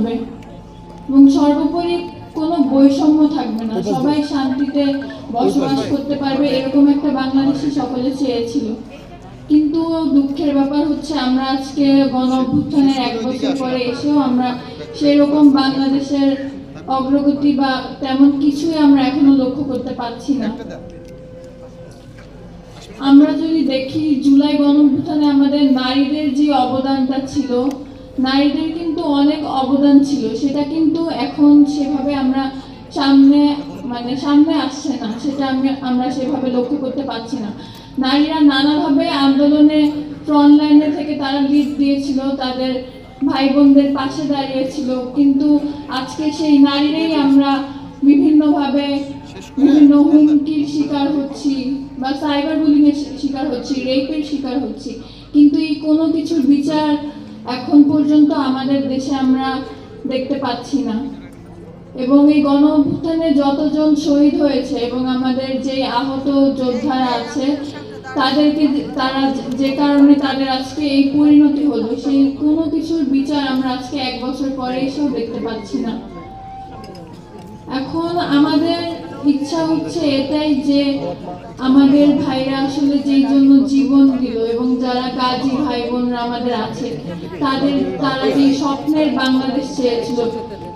হবে। এবং সর্বোপরি কোনো বৈষম্য থাকবে না। সবাই শান্তিতে বসবাস করতে পারবে এরকম একটা বাংলাদেশি সকলে চেয়েছিল। কিন্তু দুঃখের ব্যাপার হচ্ছে আমরা আজকে গণ অভ্যুত্থানের এক বছর পরে এসেও আমরা সেরকম বাংলাদেশের অগ্রগতি বা তেমন কিছুই আমরা এখনও লক্ষ্য করতে পারছি না। আমরা যদি দেখি জুলাই গণঅভ্যুত্থানে আমাদের নারীদের যে অবদানটা ছিল নারীদের কিন্তু অনেক অবদান ছিল। সেটা কিন্তু এখন সেভাবে আমরা সামনে মানে সামনে আসছে না। সেটা আমি, আমরা সেভাবে লক্ষ্য করতে পারছি না। নারীরা নানাভাবে আন্দোলনে ফ্রন্ট লাইনে থেকে তারা লিড দিয়েছিল, তাদের ভাই বোনদের পাশে দাঁড়িয়েছিল। কিন্তু আজকে সেই নারীরাই আমরা বিভিন্নভাবে, বিভিন্ন হুমকির শিকার হচ্ছি বা সাইবার বুলিং এর শিকার হচ্ছি রেপের শিকার হচ্ছি। কিন্তু এই কোনো কিছুর বিচার এখন পর্যন্ত আমাদের দেশে আমরা দেখতে পাচ্ছি না। এবং এই গণ অভ্যুত্থানে যতজন শহীদ হয়েছে এবং আমাদের যে আহত যোদ্ধারা আছে, তাদেরকে তারা যে- কারণে তাদের আজকে এই পরিণতি হলো, সেই কোনো কিছুর বিচার আমরা আজকে এক বছর পরে এসেও দেখতে পাচ্ছি না এখন আমাদের ইচ্ছা হচ্ছে এটাই যে আমাদের ভাইরা আসলে যেই জন্য জীবন দিল এবং যারা গাজী ভাই বোনরা আমাদের আছে, তাদের, তারা যে স্বপ্নের বাংলাদেশ চেয়েছিল,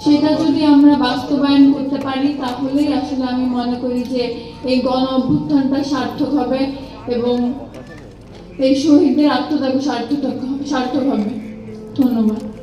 সেটা যদি আমরা বাস্তবায়ন করতে পারি, তাহলেই আসলে আমি মনে করি যে এই গণ অভ্যুত্থানটা সার্থক হবে এবং এই শহীদদের আত্মত্যাগ সার্থক সার্থক হবে। ধন্যবাদ।